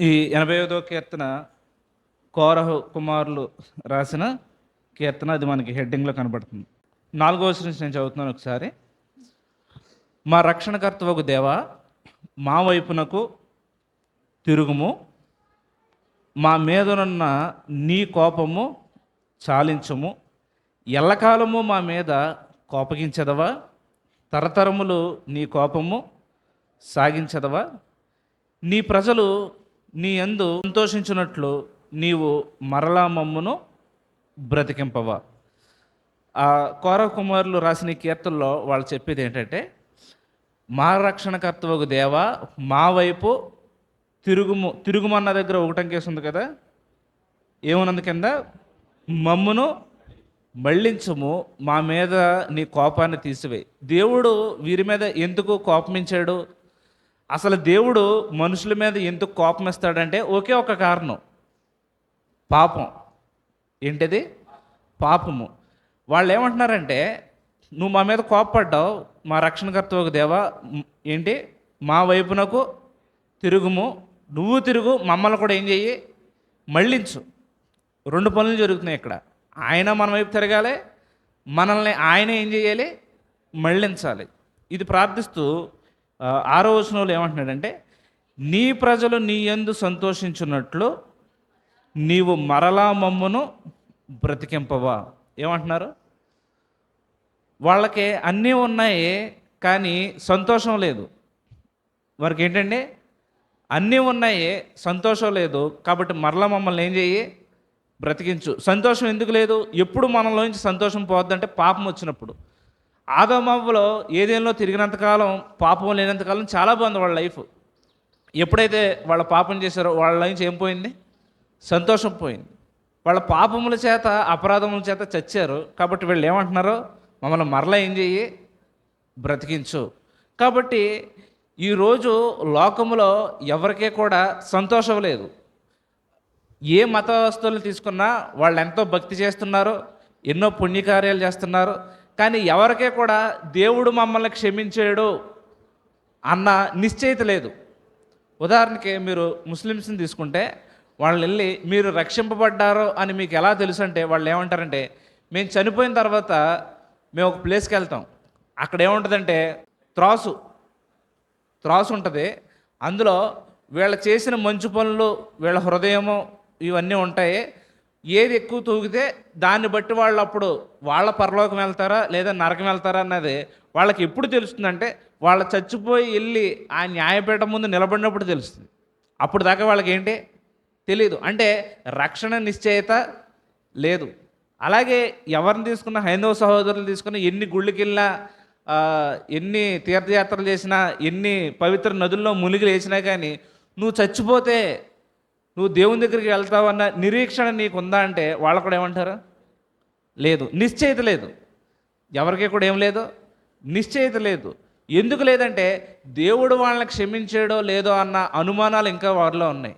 ఈ ఎనభై ఐదో కీర్తన కోరహు కుమారులు రాసిన కీర్తన అది మనకి హెడ్డింగ్లో కనబడుతుంది. నాలుగో నుంచి నేను చదువుతున్నాను ఒకసారి. మా రక్షణకర్తవకు దేవా మా వైపునకు తిరుగుము మా మీదనున్న నీ కోపము చాలించము. ఎల్లకాలము మా మీద కోపగించదవా? తరతరములు నీ కోపము సాగించదవా? నీ ప్రజలు నీ యందు సంతోషించినట్లు నీవు మరలా మమ్మును బ్రతికింపవా. ఆ కౌరవ కుమారులు రాసిన కీర్తనలో వాళ్ళు చెప్పేది ఏంటంటే మా రక్షణకర్తవకు దేవా మా వైపు తిరుగుము తిరుగుమన్న దగ్గర ఒకటం కేసు ఉంది కదా ఏమున్నది కింద? మమ్మును మళ్ళించము మా మీద నీ కోపాన్ని తీసివేయి దేవుడు వీరి మీద ఎందుకు కోపమించాడు? అసలు దేవుడు మనుషుల మీద ఎందుకు కోపం ఇస్తాడంటే ఒకే ఒక కారణం. పాపం. ఏంటిది? పాపము. వాళ్ళు ఏమంటున్నారంటే నువ్వు మా మీద కోపపడ్డావు మా రక్షణకర్త ఒక దేవా ఏంటి? మా వైపునకు తిరుగుము నువ్వు తిరుగు మమ్మల్ని కూడా ఏం చెయ్యి? మళ్ళించు. రెండు పనులు జరుగుతున్నాయి ఇక్కడ. ఆయన మన వైపు తిరగాలి మనల్ని ఆయన ఏం చేయాలి మళ్ళించాలి. ఇది ప్రార్థిస్తూ ఆరో వచనంలో ఏమంటున్నాడంటే నీ ప్రజలు నీ ఎందు సంతోషించున్నట్లు నీవు మరలా మమ్మును బ్రతికింపవా. ఏమంటున్నారు? వాళ్ళకి అన్నీ ఉన్నాయి కానీ సంతోషం లేదు. వారికి ఏంటండి అన్నీ ఉన్నాయి సంతోషం లేదు కాబట్టి మరలా మమ్మల్ని ఏం చెయ్యి? బ్రతికించు. సంతోషం ఎందుకు లేదు? ఎప్పుడు మనలోంచి సంతోషం పోద్దంటే పాపం వచ్చినప్పుడు. ఆదమవ్వలో ఏదేలో తిరిగినంతకాలం పాపం లేనంతకాలం చాలా బాగుంది వాళ్ళ లైఫ్. ఎప్పుడైతే వాళ్ళ పాపం చేశారో వాళ్ళ నుంచి ఏం పోయింది? సంతోషం పోయింది. వాళ్ళ పాపముల చేత అపరాధముల చేత చచ్చారు. కాబట్టి వీళ్ళు ఏమంటున్నారు? మమ్మల్ని మరలా ఏం చెయ్యి? బ్రతికించు. కాబట్టి ఈరోజు లోకములో ఎవరికీ కూడా సంతోషం లేదు. ఏ మతస్థులను తీసుకున్నా వాళ్ళు ఎంతో భక్తి చేస్తున్నారు ఎన్నో పుణ్యకార్యాలు చేస్తున్నారు కానీ ఎవరికే కూడా దేవుడు మమ్మల్ని క్షమించాడు అన్న నిశ్చయిత లేదు. ఉదాహరణకి మీరు ముస్లిమ్స్ని తీసుకుంటే వాళ్ళు వెళ్ళి మీరు రక్షింపబడ్డారు అని మీకు ఎలా తెలుసు అంటే వాళ్ళు ఏమంటారంటే మేము చనిపోయిన తర్వాత మేము ఒక ప్లేస్కి వెళ్తాం. అక్కడ ఏముంటుందంటే త్రాసు. త్రాసు ఉంటుంది. అందులో వీళ్ళు చేసిన మంచు పనులు వీళ్ళ హృదయము ఇవన్నీ ఉంటాయి. ఏది ఎక్కువ తూగితే దాన్ని బట్టి వాళ్ళు అప్పుడు వాళ్ళ పరలోకం వెళ్తారా లేదా నరకం వెళ్తారా అన్నది వాళ్ళకి ఎప్పుడు తెలుస్తుందంటే వాళ్ళ చచ్చిపోయి వెళ్ళి ఆ న్యాయపీఠం ముందు నిలబడినప్పుడు తెలుస్తుంది. అప్పుడు దాకా వాళ్ళకి ఏంటి? తెలియదు అంటే రక్షణ నిశ్చయత లేదు. అలాగే ఎవరిని తీసుకున్న హైందవ సహోదరులు తీసుకున్న ఎన్ని గుళ్ళకి వెళ్ళినా ఎన్ని తీర్థయాత్రలు చేసినా ఎన్ని పవిత్ర నదుల్లో మునిగి లేచినా కానీ నువ్వు చచ్చిపోతే నువ్వు దేవుని దగ్గరికి వెళ్తావన్న నిరీక్షణ నీకు ఉందా అంటే వాళ్ళు కూడా ఏమంటారు? లేదు. నిశ్చయిత లేదు. ఎవరికి కూడా ఏం లేదు? నిశ్చయిత లేదు. ఎందుకు లేదంటే దేవుడు వాళ్ళని క్షమించాడో లేదో అన్న అనుమానాలు ఇంకా వారిలో ఉన్నాయి.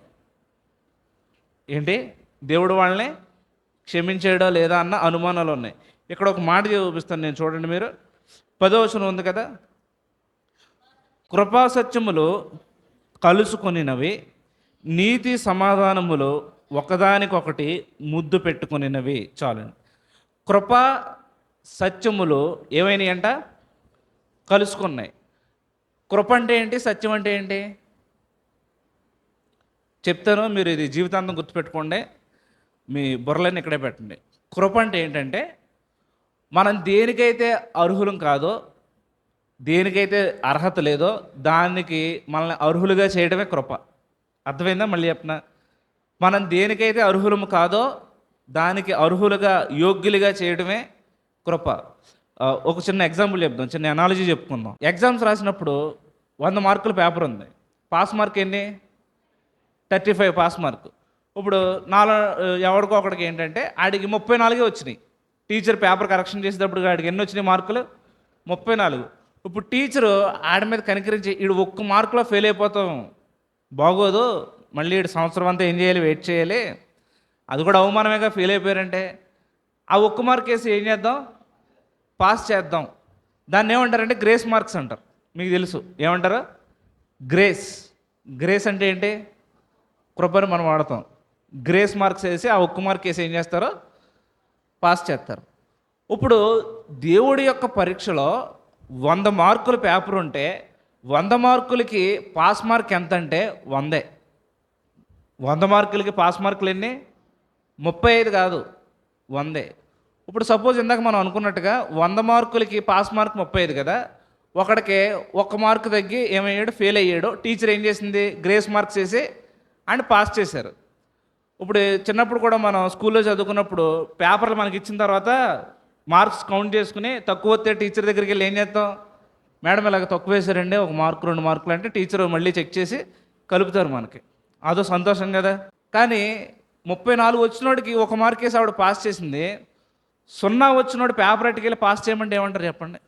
ఏంటి? దేవుడు వాళ్ళని క్షమించాడో లేదా అన్న అనుమానాలు ఉన్నాయి. ఇక్కడ ఒక మాట చూపిస్తాను నేను. చూడండి మీరు. పదవచనం ఉంది కదా? కృపాసత్యములు కలుసుకొనినవి నీతి సమాధానములు ఒకదానికొకటి ముద్దు పెట్టుకునినవి చాలండి కృప సత్యములు ఏమైనాయి అంట కలుసుకున్నాయి. కృప అంటే ఏంటి? సత్యం అంటే ఏంటి? చెప్తాను మీరు ఇది జీవితాంతం గుర్తుపెట్టుకోండి. మీ బుర్రలను ఇక్కడే పెట్టండి. కృప అంటే ఏంటంటే మనం దేనికైతే అర్హులం కాదో దేనికైతే అర్హత లేదో దానికి మనల్ని అర్హులుగా చేయడమే కృప. అర్థమైందా మళ్ళీ చెప్పిన? మనం దేనికైతే అర్హులము కాదో దానికి అర్హులుగా యోగ్యులుగా చేయడమే కృప. ఒక చిన్న ఎగ్జాంపుల్ చెప్దాం చిన్న ఎనాలజీ చెప్పుకుందాం. ఎగ్జామ్స్ రాసినప్పుడు వంద మార్కుల పేపర్ ఉంది. పాస్ మార్క్ ఎన్ని? థర్టీ ఫైవ్ పాస్ మార్క్ ఇప్పుడు నాలుగు ఎవరికో ఒకడికి ఏంటంటే ఆడికి ముప్పై నాలుగే వచ్చినాయి. టీచర్ పేపర్ కరెక్షన్ చేసేటప్పుడు ఆడికి ఎన్ని వచ్చినాయి మార్కులు? ముప్పై నాలుగు. ఇప్పుడు టీచరు ఆడి మీద కనికరించి ఈడు ఒక్క మార్కులో ఫెయిల్ అయిపోతాం. బాగోదు మళ్ళీ సంవత్సరం అంతా ఏం చేయాలి వెయిట్ చేయాలి. అది కూడా అవమానమేగా ఫీల్ అయిపోయారంటే ఆ ఒక్క మార్క్ వేసి ఏం చేద్దాం? పాస్ చేద్దాం. దాన్ని ఏమంటారంటే గ్రేస్ మార్క్స్ అంటారు. మీకు తెలుసు. ఏమంటారు? గ్రేస్ గ్రేస్ అంటే ఏంటి? కృపను మనం వాడతాం. గ్రేస్ మార్క్స్ వేసి ఆ ఒక్క మార్క్ వేసి ఏం చేస్తారో? పాస్ చేస్తారు. ఇప్పుడు దేవుడి యొక్క పరీక్షలో వంద మార్కుల పేపర్ ఉంటే వంద మార్కులకి పాస్ మార్క్ ఎంత అంటే వందే. వంద మార్కులకి పాస్ మార్కులు ఎన్ని? ముప్పై ఐదు కాదు వందే. ఇప్పుడు సపోజ్ ఇందాక మనం అనుకున్నట్టుగా వంద మార్కులకి పాస్ మార్క్ ముప్పై ఐదు కదా ఒకడికి ఒక మార్క్ తగ్గి ఏమయ్యాడు? ఫెయిల్ అయ్యాడు. టీచర్ ఏం చేసింది? గ్రేస్ మార్క్స్ చేసి అండ్ పాస్ చేశారు. ఇప్పుడు చిన్నప్పుడు కూడా మనం స్కూల్లో చదువుకున్నప్పుడు పేపర్లు మనకి ఇచ్చిన తర్వాత మార్క్స్ కౌంట్ చేసుకుని తక్కువ వస్తే టీచర్ దగ్గరికి వెళ్ళి ఏం చేస్తాం? మేడం ఇలాగ తక్కువ వేశారండి ఒక మార్క్ రెండు మార్కులు అంటే టీచర్ మళ్ళీ చెక్ చేసి కలుపుతారు మనకి. అదో సంతోషం కదా. కానీ ముప్పై నాలుగు వచ్చినోడికి ఒక మార్క్ వేసి ఆవిడ పాస్ చేసింది. సున్నా వచ్చినోడు పేపర్ అట్టుకెళ్ళి పాస్ చేయమంటే ఏమంటారు చెప్పండి?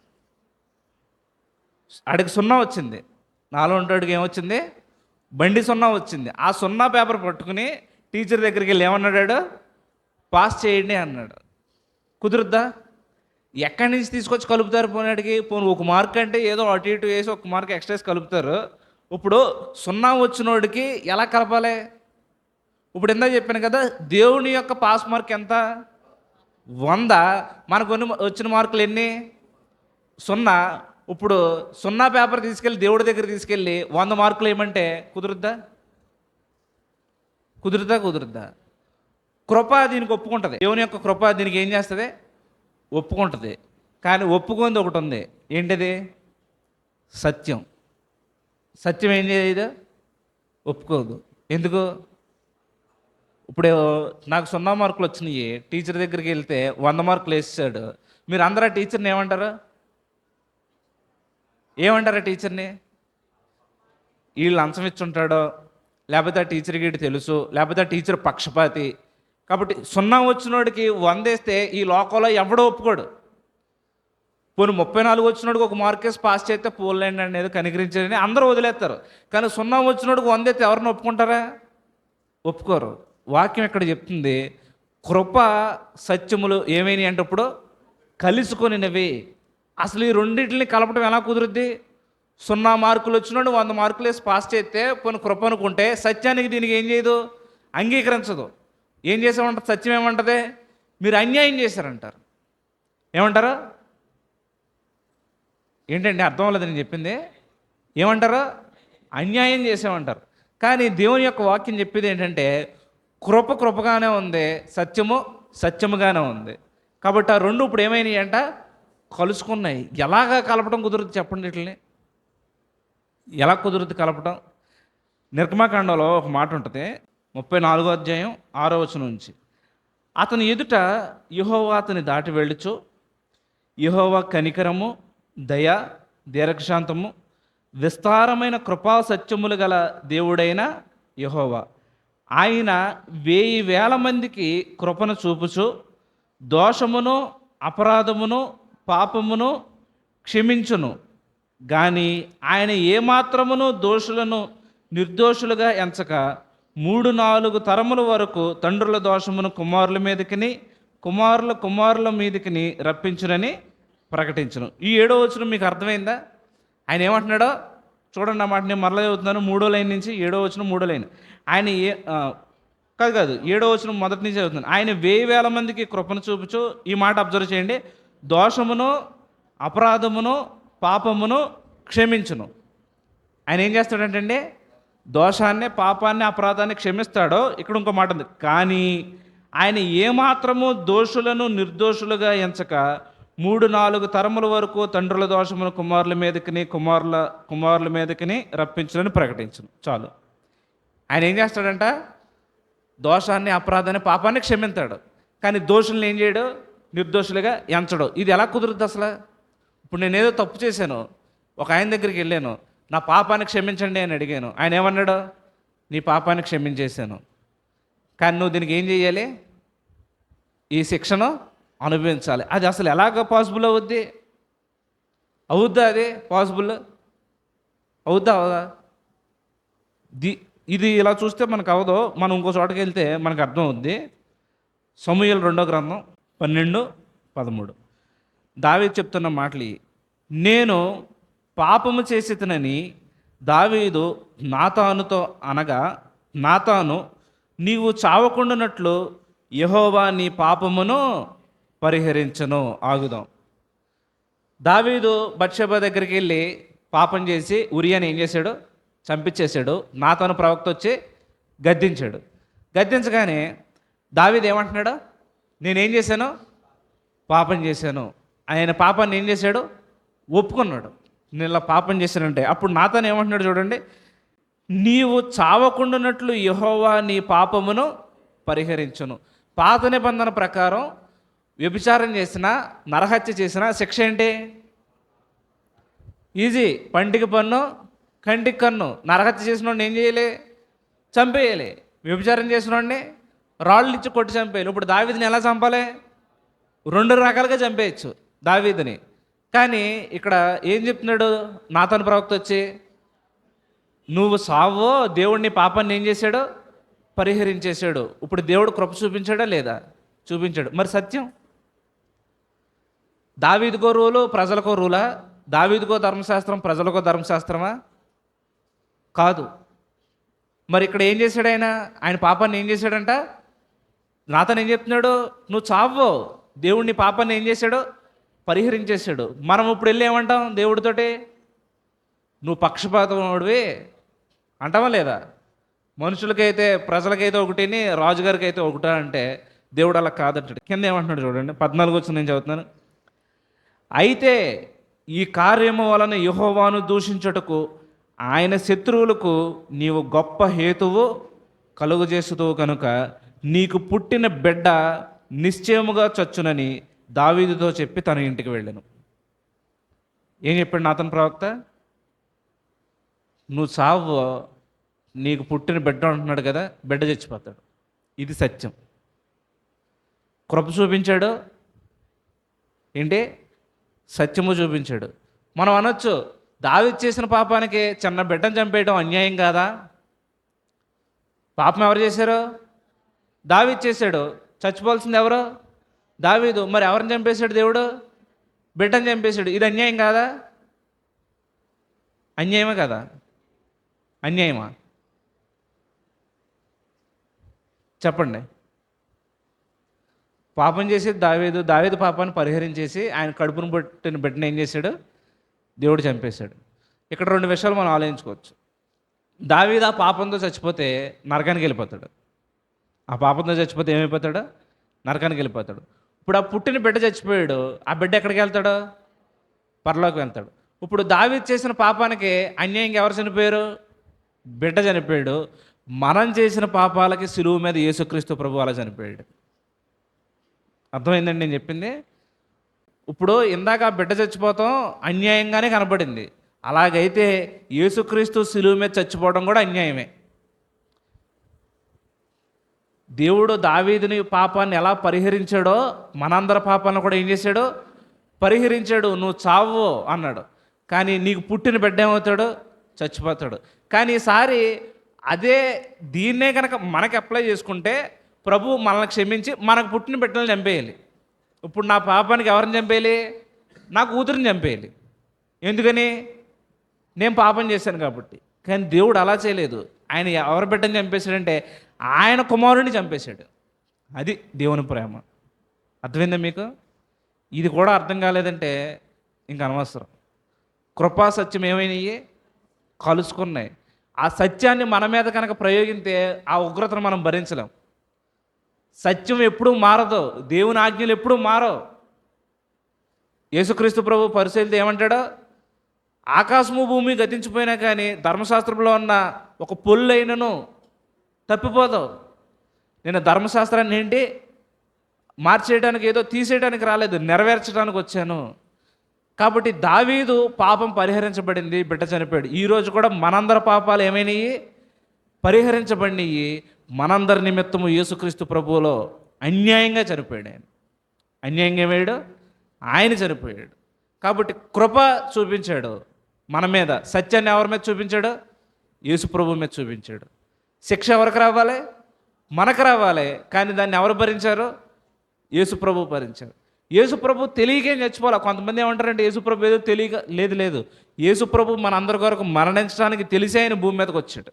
ఆడికి సున్నా వచ్చింది. నాలో ఉంటాడికి ఏమొచ్చింది బండి సున్నా వచ్చింది. ఆ సున్నా పేపర్ పట్టుకుని టీచర్ దగ్గరికి వెళ్ళి ఏమన్నాడు పాస్ చేయండి అన్నాడు. కుదురుద్దా? ఎక్కడి నుంచి తీసుకొచ్చి కలుపుతారు పోనాడికి పోను ఒక మార్క్ అంటే ఏదో అటు ఇటు వేసి ఒక మార్క్ ఎక్స్ట్రా కలుపుతారు. ఇప్పుడు సున్నా వచ్చినోడికి ఎలా కలపాలి? ఇప్పుడు ఎంత చెప్పాను కదా దేవుని యొక్క పాస్ మార్క్ ఎంత? వంద. మనకు వచ్చిన మార్కులు ఎన్ని? సున్నా. ఇప్పుడు సున్నా పేపర్ తీసుకెళ్ళి దేవుడి దగ్గర తీసుకెళ్ళి వంద మార్కులు ఏమంటే కుదురుద్దా? కుదురుద్దా కుదురుద్దా? కృప దీనికి ఒప్పుకుంటుంది. దేవుని యొక్క కృప దీనికి ఏం చేస్తుంది? ఒప్పుకుంటుంది. కానీ ఒప్పుకుంది ఒకటి ఉంది. ఏంటిది? సత్యం. సత్యం ఏం చేయదు? ఒప్పుకోదు. ఎందుకు? ఇప్పుడు నాకు సున్నా మార్కులు వచ్చినాయి. టీచర్ దగ్గరికి వెళ్తే వంద మార్కులు వేసాడు మీరు అందరూ ఆ టీచర్ని ఏమంటారు? ఏమంటారా టీచర్ని? వీళ్ళు లంచం ఇచ్చుంటాడో? లేకపోతే ఆ టీచర్ గీటి తెలుసు? లేకపోతే ఆ టీచర్ పక్షపాతి? కాబట్టి సున్నా వచ్చినోడికి వందేస్తే ఈ లోకంలో ఎవడో ఒప్పుకోడు. పోనీ ముప్పై నాలుగు వచ్చినోడికి ఒక మార్కేస్ పాస్ చేస్తే పోలేండి అనేది కనికరించారని అందరూ వదిలేస్తారు. కానీ సున్నా వచ్చినోడికి వందేస్తే ఎవరిని ఒప్పుకుంటారా? ఒప్పుకోరు. వాక్యం ఇక్కడ చెప్తుంది కృప సత్యములు ఏమైనాయి అంటే ఇప్పుడు కలుసుకొనినవి. అసలు ఈ రెండింటిని కలపడం ఎలా కుదురుద్ది? సున్నా మార్కులు వచ్చినోడు వంద మార్కులు వేసి పాస్ చేస్తే కొన్ని కృప అనుకుంటే సత్యానికి దీనికి ఏం చేయదు? అంగీకరించదు. ఏం చేసామంటారు సత్యం ఏమంటది? మీరు అన్యాయం చేశారంటారు. ఏమంటారు? ఏంటండి అర్థం అవ్వలేదు నేను చెప్పింది? ఏమంటారు? అన్యాయం చేసామంటారు కానీ దేవుని యొక్క వాక్యం చెప్పేది ఏంటంటే కృప కృపగానే ఉంది సత్యము సత్యముగానే ఉంది. కాబట్టి ఆ రెండు ఇప్పుడు ఏమైనాయి అంట కలుసుకున్నాయి. ఎలాగా కలపడం కుదురుతుంది చెప్పండి వీటిని ఎలా కుదురుద్ది కలపడం నిర్గమాకాండంలో ఒక మాట ఉంటుంది. ముప్పై నాలుగో అధ్యాయం ఆరో వచనం నుంచి. అతని ఎదుట యెహోవా అతని దాటి వెళ్ళుచు. యెహోవా కనికరము దయ దీర్ఘశాంతము విస్తారమైన కృపా సత్యములు గల దేవుడైన యహోవా. ఆయన వేయి వేల మందికి కృపను చూపుచు దోషమును అపరాధమును పాపమును క్షమించును. కానీ ఆయన ఏమాత్రమును దోషులను నిర్దోషులుగా ఎంచక మూడు నాలుగు తరముల వరకు తండ్రుల దోషమును కుమారుల మీదకిని కుమారుల కుమారుల మీదకిని రప్పించునని ప్రకటించను. ఈ ఏడో వచ్చిన మీకు అర్థమైందా? ఆయన ఏమంటున్నాడో? చూడండి అన్నమాట నేను మరలా చదువుతున్నాను. మూడో లైన్ నుంచి ఏడో వచ్చిన మూడో లైన్. ఆయన ఏ కాదు కాదు ఏడో వచ్చిన మొదటి నుంచి చదువుతున్నాను. ఆయన వెయ్యి వేల మందికి కృపను చూపుచు ఈ మాట అబ్జర్వ్ చేయండి. దోషమును అపరాధమును పాపమును క్షమించును. ఆయన ఏం చేస్తాడంటే దోషాన్ని పాపాన్ని అపరాధాన్ని క్షమిస్తాడో ఇక్కడ ఇంకో మాట ఉంది. కానీ ఆయన ఏమాత్రము దోషులను నిర్దోషులుగా ఎంచక మూడు నాలుగు తరముల వరకు తండ్రుల దోషమును కుమారుల మీదకిని కుమారుల కుమారుల మీదకిని రప్పించడని ప్రకటించను. చాలు. ఆయన ఏం చేస్తాడంట? దోషాన్ని అపరాధాన్ని పాపాన్ని క్షమించాడు కానీ దోషుల్ని ఏం చేయడు? నిర్దోషులుగా ఎంచడు. ఇది ఎలా కుదురుద్ది అసలు? ఇప్పుడు నేను ఏదో తప్పు చేశాను. ఒక ఆయన దగ్గరికి వెళ్ళాను. నా పాపాన్ని క్షమించండి అని అడిగాను. ఆయన ఏమన్నాడు? నీ పాపాన్ని క్షమించేశాను. కానీ నువ్వు దీనికి ఏం చేయాలి ఈ శిక్షను అనుభవించాలి. అది అసలు ఎలాగ పాసిబుల్ అవుద్ది? అవుద్దా అది? పాసిబుల్ అవుద్దా? అవుదా? ది ఇది ఇలా చూస్తే మనకు అవ్వదు మనం ఇంకో చోటకి వెళ్తే మనకు అర్థం అవుద్ది. సమూహలు రెండో గ్రంథం పన్నెండు పదమూడు. దావి చెప్తున్న మాటలు నేను పాపము చేసేతనని దావీదు నాతానుతో అనగా నాతాను నీవు చావకుండానట్లు యహోవా నీ పాపమును పరిహరించను ఆగుదాం. దావీదు బత్షెబ దగ్గరికి వెళ్ళి పాపం చేసి ఉరియాని ఏం చేశాడు? చంపించేశాడు నాతోను ప్రవక్త వచ్చి గద్దించాడు. గద్దించగానే దావీదు ఏమంటున్నాడు? నేనేం చేశాను? పాపం చేశాను. ఆయన పాపాన్ని ఏం చేశాడు? ఒప్పుకున్నాడు. నేను ఇలా పాపం చేశానంటే అప్పుడు నాతోనే ఏమంటున్నాడు చూడండి నీవు చావకుండానట్లు యహోవా నీ పాపమును పరిహరించును. పాత నిబంధన ప్రకారం వ్యభిచారం చేసిన నరహత్య చేసిన శిక్ష ఏంటి? ఈజీ పంటికి పన్ను కంటికి కన్ను. నరహత్య చేసిన ఏం చేయాలి? చంపేయాలి. వ్యభిచారం చేసిన వాడిని రాళ్ళు ఇచ్చి కొట్టి చంపేయాలి. ఇప్పుడు దావీదిని ఎలా చంపాలి? రెండు రకాలుగా చంపేయచ్చు దావీదిని. కానీ ఇక్కడ ఏం చెప్తున్నాడు నాతను ప్రవక్త వచ్చి? నువ్వు సావో దేవుడిని పాపాన్ని ఏం చేశాడు? పరిహరించేశాడు. ఇప్పుడు దేవుడు కృప చూపించాడా లేదా? చూపించాడు. మరి సత్యం? దావీదుకో రూలు ప్రజలకో రూలా? దావీదుకో ధర్మశాస్త్రం ప్రజలకో ధర్మశాస్త్రమా? కాదు. మరి ఇక్కడ ఏం చేశాడు ఆయన? ఆయన పాపాన్ని ఏం చేశాడంట? నాతను ఏం చెప్తున్నాడు? నువ్వు చావో దేవుడిని పాపాన్ని ఏం చేశాడు? పరిహరించేశాడు. మనం ఇప్పుడు వెళ్ళి ఏమంటాం? దేవుడితోటి? నువ్వు పక్షపాతముడివి అంటావా లేదా? మనుషులకైతే ప్రజలకైతే ఒకటిని రాజుగారికి అయితే ఒకటా అంటే దేవుడు అలా కాదంటాడు. కింద ఏమంటున్నాడు చూడండి. పద్నాలుగు వచ్చిన నేను చదువుతున్నాను. అయితే ఈ కార్యము వలన యహోవాను దూషించుటకు ఆయన శత్రువులకు నీవు గొప్ప హేతువు కలుగజేసుతావు కనుక నీకు పుట్టిన బిడ్డ నిశ్చయముగా చచ్చునని దావీదుతో చెప్పి తన ఇంటికి వెళ్ళాను. ఏం చెప్పాడు నాతన్ ప్రవక్త? నువ్వు చావు నీకు పుట్టిన బిడ్డ అంటున్నాడు కదా బిడ్డ చచ్చిపోతాడు. ఇది సత్యం. కృప చూపించాడు. ఏంటి? సత్యము చూపించాడు. మనం అనొచ్చు దావి చేసిన పాపానికి చిన్న బిడ్డను చంపేయడం అన్యాయం కాదా? పాపం ఎవరు చేశారు? దావి చేశాడు. చచ్చిపోవాల్సింది ఎవరు? దావీదు మరి ఎవరిని చంపేశాడు దేవుడు? బిడ్డను చంపేశాడు. ఇది అన్యాయం కాదా? అన్యాయమే కదా? అన్యాయమా? చెప్పండి. పాపం చేసి దావేదు. దావేదు పాపాన్ని పరిహరించేసి ఆయన కడుపును పుట్టిన బిడ్డను ఏం చేశాడు? దేవుడు చంపేశాడు. ఇక్కడ రెండు విషయాలు మనం ఆలోచించుకోవచ్చు. దావీదు ఆ పాపంతో చచ్చిపోతే నరకానికి వెళ్ళిపోతాడు. ఆ పాపంతో చచ్చిపోతే ఏమైపోతాడు? నరకానికి వెళ్ళిపోతాడు. ఇప్పుడు ఆ పుట్టిన బిడ్డ చచ్చిపోయాడు ఆ బిడ్డ ఎక్కడికి వెళ్తాడు? పరలోకి వెళ్తాడు. ఇప్పుడు దావి చేసిన పాపానికి అన్యాయంగా ఎవరు చనిపోయారు? బిడ్డ చనిపోయాడు. మనం చేసిన పాపాలకి సులువు మీద యేసుక్రీస్తు ప్రభు అలా చనిపోయాడు. అర్థమైందండి నేను చెప్పింది? ఇప్పుడు ఇందాక ఆ బిడ్డ చచ్చిపోతాం అన్యాయంగానే కనబడింది. అలాగైతే యేసుక్రీస్తు సులువు మీద చచ్చిపోవడం కూడా అన్యాయమే. దేవుడు దావీదుని పాపాన్ని ఎలా పరిహరించాడో మనందరి పాపాలను కూడా ఏం చేశాడు? పరిహరించాడు. నువ్వు చావు అన్నాడు. కానీ నీకు పుట్టిన బిడ్డ ఏమవుతాడు? చచ్చిపోతాడు. కానీ ఈసారి అదే దీన్నే కనుక మనకి అప్లై చేసుకుంటే ప్రభు మనల్ని క్షమించి మనకు పుట్టిన బిడ్డలను చంపేయాలి. ఇప్పుడు నా పాపానికి ఎవరిని చంపేయాలి? నా కూతురిని చంపేయాలి. ఎందుకని? నేను పాపం చేశాను కాబట్టి. కానీ దేవుడు అలా చేయలేదు. ఆయన ఎవరి బిడ్డని చంపేశాడంటే ఆయన కుమారుడిని చంపేశాడు. అది దేవుని ప్రేమ. అర్థమైందా మీకు? ఇది కూడా అర్థం కాలేదంటే ఇంక అనవసరం. కృపా సత్యం ఏమైనాయి? కలుసుకున్నాయి. ఆ సత్యాన్ని మన మీద కనుక ప్రయోగిస్తే ఆ ఉగ్రతను మనం భరించలేం. సత్యం ఎప్పుడూ మారదు. దేవుని ఆజ్ఞలు ఎప్పుడూ మారవు. యేసుక్రీస్తు ప్రభు పరిశీలితే ఏమంటాడో? ఆకాశము భూమి గతించిపోయినా కానీ ధర్మశాస్త్రంలో ఉన్న ఒక పొల్లైనను తప్పిపోతావు. నేను ధర్మశాస్త్రాన్ని ఏంటి? మార్చేయడానికి ఏదో తీసేయడానికి రాలేదు నెరవేర్చడానికి వచ్చాను. కాబట్టి దావీదు పాపం పరిహరించబడింది బిడ్డ చనిపోయాడు. ఈరోజు కూడా మనందరి పాపాలు ఏమైనాయి పరిహరించబడినవి మనందరి నిమిత్తము యేసుక్రీస్తు ప్రభువులో అన్యాయంగా చనిపోయాడు ఆయన. అన్యాయంగా ఏమయ్యాడు ఆయన చనిపోయాడు. కాబట్టి కృప చూపించాడు మన మీద. సత్యాన్ని ఎవరి మీద చూపించాడు? యేసు ప్రభు మీద చూపించాడు. శిక్ష ఎవరికి రావాలి? మనకు రావాలి. కానీ దాన్ని ఎవరు భరించారు? యేసుప్రభు భరించారు. యేసుప్రభు తెలియకే చచ్చిపోవాలి. కొంతమంది ఏమంటారంటే యేసుప్రభు ఏదో తెలియక లేదు లేదు. యేసుప్రభు మన అందరి కొరకు మరణించడానికి తెలిసే ఆయన భూమి మీదకి వచ్చాడు.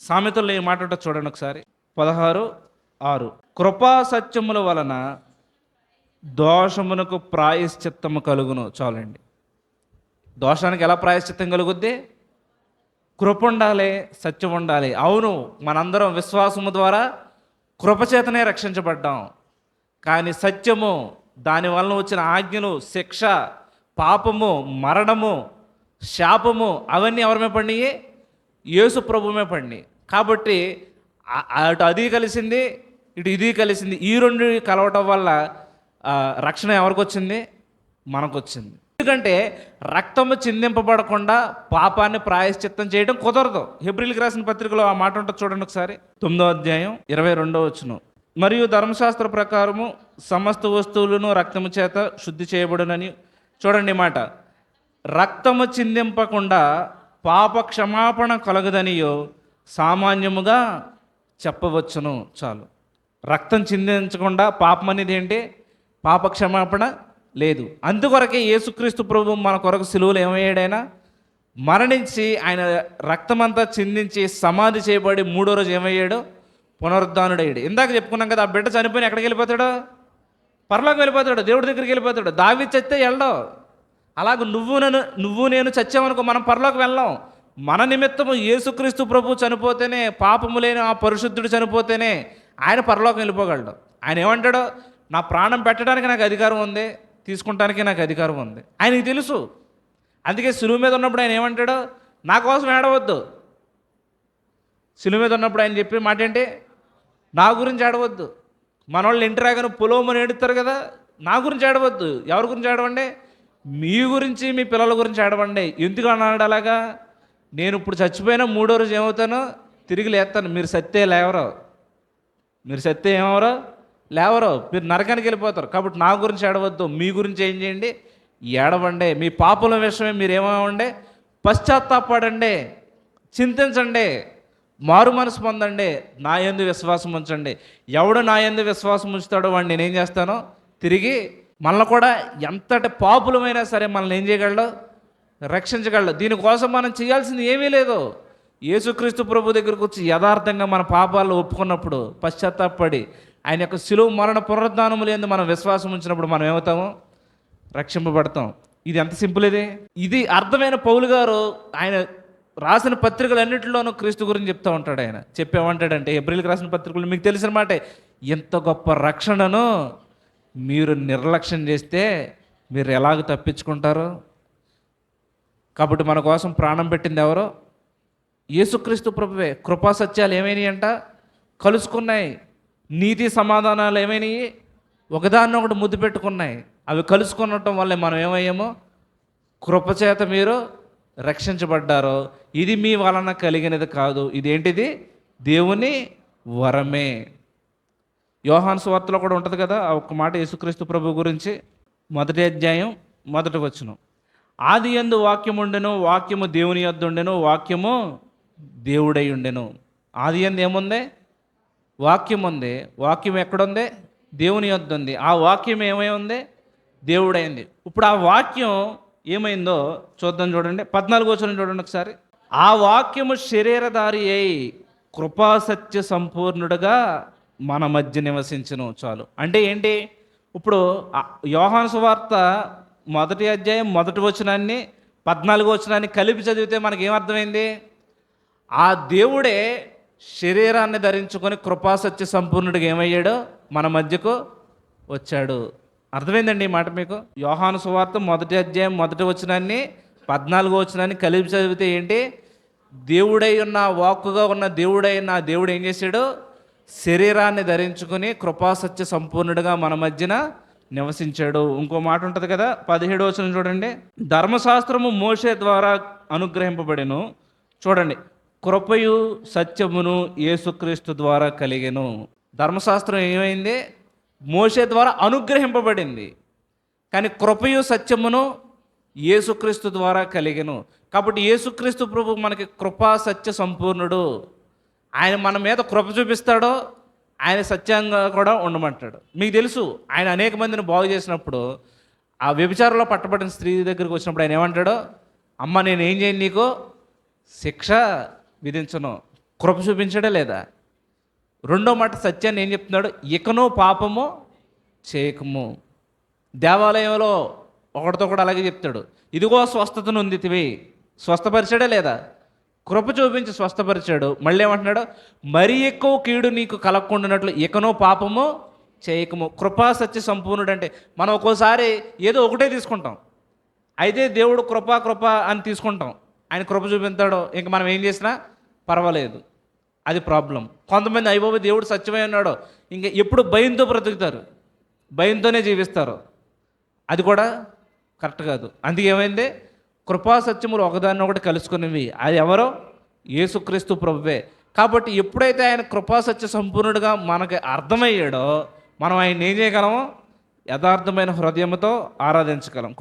సామెతల్లో ఈ మాట ఉంటుంది చూడండి ఒకసారి. పదహారు ఆరు. కృపా సత్యముల వలన దోషమునకు ప్రాయశ్చిత్తము కలుగును. చాలండి. దోషానికి ఎలా ప్రాయశ్చిత్తం కలుగుద్ది? కృప ఉండాలి సత్యం ఉండాలి. అవును మనందరం విశ్వాసము ద్వారా కృపచేతనే రక్షించబడ్డాం. కానీ సత్యము దాని వలన వచ్చిన ఆజ్ఞలు శిక్ష పాపము మరణము శాపము అవన్నీ ఎవరిమే పడినాయి? యేసు ప్రభుమే పడినాయి. కాబట్టి అటు అది కలిసింది ఇటు ఇది కలిసింది. ఈ రెండు కలవటం వల్ల రక్షణ ఎవరికి వచ్చింది? మనకు వచ్చింది ఎందుకంటే రక్తము చిందింపబడకుండా పాపాన్ని ప్రాయశ్చిత్తం చేయడం కుదరదు. హిబ్రిల్కి రాసిన పత్రికలో ఆ మాట ఉంటుంది చూడండి ఒకసారి. తొమ్మిదో అధ్యాయం ఇరవై రెండో వచ్చును మరియు ధర్మశాస్త్ర ప్రకారము సమస్త వస్తువులను రక్తము చేత శుద్ధి చేయబడునని చూడండి మాట. రక్తము చిందింపకుండా పాప క్షమాపణ కలగదనియో సామాన్యముగా చెప్పవచ్చును. చాలు. రక్తం చిందించకుండా పాపం అనేది ఏంటి? పాప క్షమాపణ లేదు. అందుకొరకే యేసుక్రీస్తు ప్రభు మన కొరకు సిలువలు ఏమయ్యాడైనా? మరణించి ఆయన రక్తమంతా చిందించి సమాధి చేయబడి మూడో రోజు ఏమయ్యాడు? పునరుద్ధానుడయ్యాడు. ఇందాక చెప్పుకున్నాం కదా ఆ బిడ్డ చనిపోయిన ఎక్కడికి వెళ్ళిపోతాడు? పరలోకి వెళ్ళిపోతాడు దేవుడి దగ్గరికి వెళ్ళిపోతాడు. దావి చస్తే వెళ్ళడం. అలాగ నువ్వు నేను నువ్వు నేను చచ్చామనుకో మనం పరలోకి వెళ్ళాం. మన నిమిత్తము యేసుక్రీస్తు ప్రభు చనిపోతేనే పాపము లేని ఆ పరిశుద్ధుడు చనిపోతేనే ఆయన పరలోకం వెళ్ళిపోగలడు. ఆయన ఏమంటాడు? నా ప్రాణం పెట్టడానికి నాకు అధికారం ఉంది. తీసుకుంటానికి నాకు అధికారం ఉంది. ఆయనకి తెలుసు. అందుకే సులువు మీద ఉన్నప్పుడు ఆయన ఏమంటాడు? నా కోసం ఏడవద్దు. సిలువ మీద ఉన్నప్పుడు ఆయన చెప్పే మాట ఏంటి? నా గురించి ఆడవద్దు మన వాళ్ళు ఇంటి రాగానే పొలోమని ఏడుస్తారు కదా? నా గురించి ఆడవద్దు ఎవరి గురించి ఆడవండి మీ గురించి మీ పిల్లల గురించి ఆడవండి ఎందుకు అన్నాడు అలాగా? నేను ఇప్పుడు చచ్చిపోయినా మూడో రోజు ఏమవుతానో? తిరిగి లేస్తాను. మీరు సత్తే లేవరో. మీరు సత్తే ఏమవరో? లేవరో మీరు నరకానికి వెళ్ళిపోతారు. కాబట్టి నా గురించి ఏడవద్దు మీ గురించి ఏం చేయండి? ఏడవండి. మీ పాపల విషయమే మీరు ఏమేమండి పశ్చాత్తాపడండి చింతించండి. మారు మనసు పొందండి. నా ఎందు విశ్వాసం ఉంచండి. ఎవడు నా ఎందు విశ్వాసం ఉంచుతాడో వాడిని నేనేం చేస్తానో? తిరిగి మనల్ని కూడా ఎంతటి పాపులమైనా సరే మనల్ని ఏం చేయగలడు? రక్షించగలడు. దీనికోసం మనం చేయాల్సింది ఏమీ లేదు. యేసుక్రీస్తు ప్రభు దగ్గరకు వచ్చి యథార్థంగా మన పాపాలను ఒప్పుకున్నప్పుడు పశ్చాత్తాపడి ఆయన యొక్క సులువు మరణ పునరుద్ధానము లేని మనం విశ్వాసం ఉంచినప్పుడు మనం ఏమవుతాము? రక్షింపబడతాం. ఇది ఎంత సింపుల్ ఇది? ఇది అర్థమైన పౌలు గారు ఆయన రాసిన పత్రికలన్నింటిలోనూ క్రీస్తు గురించి చెప్తూ ఉంటాడు ఆయన. చెప్పేమంటాడంటే ఏప్రిల్కి రాసిన పత్రికలు మీకు తెలిసిన మాటే ఎంత గొప్ప రక్షణను మీరు నిర్లక్ష్యం చేస్తే మీరు ఎలాగ తప్పించుకుంటారు? కాబట్టి మన కోసం ప్రాణం పెట్టింది ఎవరో? యేసుక్రీస్తు ప్రభువే. కృపా సత్యాలు ఏమైనాయి అంట కలుసుకున్నాయి. నీతి సమాధానాలు ఏమైనాయి? ఒకదాన్ని ఒకటి ముద్దు పెట్టుకున్నాయి. అవి కలుసుకునటం వల్ల మనం ఏమయ్యామో? కృపచేత మీరు రక్షించబడ్డారో. ఇది మీ వలన కలిగినది కాదు. ఇదేంటిది? దేవుని వరమే. యోహాన్ స్వార్తలో కూడా ఉంటుంది కదా ఒక ఒక్క మాట యేసుక్రీస్తు ప్రభు గురించి. మొదటి అధ్యాయం మొదటి వచ్చును ఆది ఎందు వాక్యం ఉండెను వాక్యము దేవుని యొద్ద ఉండెను వాక్యము దేవుడై ఉండెను. ఆది ఎందు ఏముంది? వాక్యం ఉంది వాక్యం ఎక్కడుంది? దేవుని యొద్ ఉంది ఆ వాక్యం ఏమై ఉంది? దేవుడైంది. ఇప్పుడు ఆ వాక్యం ఏమైందో చూద్దాం చూడండి. పద్నాలుగు వచ్చిన చూడండి ఒకసారి. ఆ వాక్యము శరీరధారి అయి కృపాసత్య సంపూర్ణుడుగా మన మధ్య నివసించను. చాలు. అంటే ఏంటి? ఇప్పుడు యోహాను సువార్త మొదటి అధ్యాయం మొదటి వచనాన్ని పద్నాలుగు వచనాన్ని కలిపి చదివితే మనకి ఏమర్థమైంది ఆ దేవుడే శరీరాన్ని ధరించుకొని కృపాసత్య సంపూర్ణుడిగా ఏమయ్యాడో మన మధ్యకు వచ్చాడు. అర్థమైందండి ఈ మాట మీకు? యోహాను సువార్త మొదటి అధ్యాయం మొదటి వచనాన్ని పద్నాలుగో వచనాన్ని కలిపి చదివితే ఏంటి? దేవుడై ఉన్న వాక్కుగా ఉన్న దేవుడై ఉన్న దేవుడు ఏం చేశాడు? శరీరాన్ని ధరించుకొని కృపాసత్య సంపూర్ణుడిగా మన మధ్యన నివసించాడు. ఇంకో మాట ఉంటుంది కదా పదిహేడు వచనం చూడండి. ధర్మశాస్త్రము మోషే ద్వారా అనుగ్రహింపబడిను. చూడండి కృపయు సత్యమును యేసుక్రీస్తు ద్వారా కలిగెను. ధర్మశాస్త్రం ఏమైంది? మోషే ద్వారా అనుగ్రహింపబడింది. కానీ కృపయు సత్యమును యేసుక్రీస్తు ద్వారా కలిగెను. కాబట్టి యేసుక్రీస్తు ప్రభు మనకి కృపా సత్య సంపూర్ణుడు. ఆయన మన మీద కృప చూపిస్తాడో ఆయన సత్యంగా కూడా ఉండమంటాడు. మీకు తెలుసు ఆయన అనేక మందిని బాగు చేసినప్పుడు ఆ వ్యభిచారంలో పట్టబడిన స్త్రీ దగ్గరికి వచ్చినప్పుడు ఆయన ఏమంటాడో? అమ్మ నేను ఏం చేయను నీకు? శిక్ష విధించను. కృప చూపించడే లేదా? రెండో మాట సత్యాన్ని ఏం చెప్తున్నాడు? ఇకను పాపము చేయకము. దేవాలయంలో ఒకటితో కూడా అలాగే చెప్తాడు. ఇదిగో స్వస్థతను ఉందితివి. స్వస్థపరిచాడే లేదా? కృప చూపించి స్వస్థపరిచాడు. మళ్ళీ ఏమంటున్నాడు? మరీ ఎక్కువ కీడు నీకు కలగకుండానట్లు ఇకనో పాపము చేయకము. కృపా సత్య సంపూర్ణుడు అంటే మనం ఒక్కోసారి ఏదో ఒకటే తీసుకుంటాం. అయితే దేవుడు కృప కృప అని తీసుకుంటాం. ఆయన కృప చూపించాడు ఇంక మనం ఏం చేసినా పర్వాలేదు. అది ప్రాబ్లం. కొంతమంది అయిపోయి దేవుడు సత్యమై ఉన్నాడు ఇంకా ఎప్పుడు భయంతో బ్రతుకుతారు. భయంతోనే జీవిస్తారు. అది కూడా కరెక్ట్ కాదు. అందుకే ఏమైంది? కృపా సత్యములు ఒకదాన్ని ఒకటి కలుసుకునేవి. అది ఎవరో? యేసుక్రీస్తు ప్రభువే. కాబట్టి ఎప్పుడైతే ఆయన కృపా సత్య సంపూర్ణుడిగా మనకి అర్థమయ్యాడో మనం ఆయన ఏం చేయగలమో? యథార్థమైన హృదయంతో ఆరాధించగలం.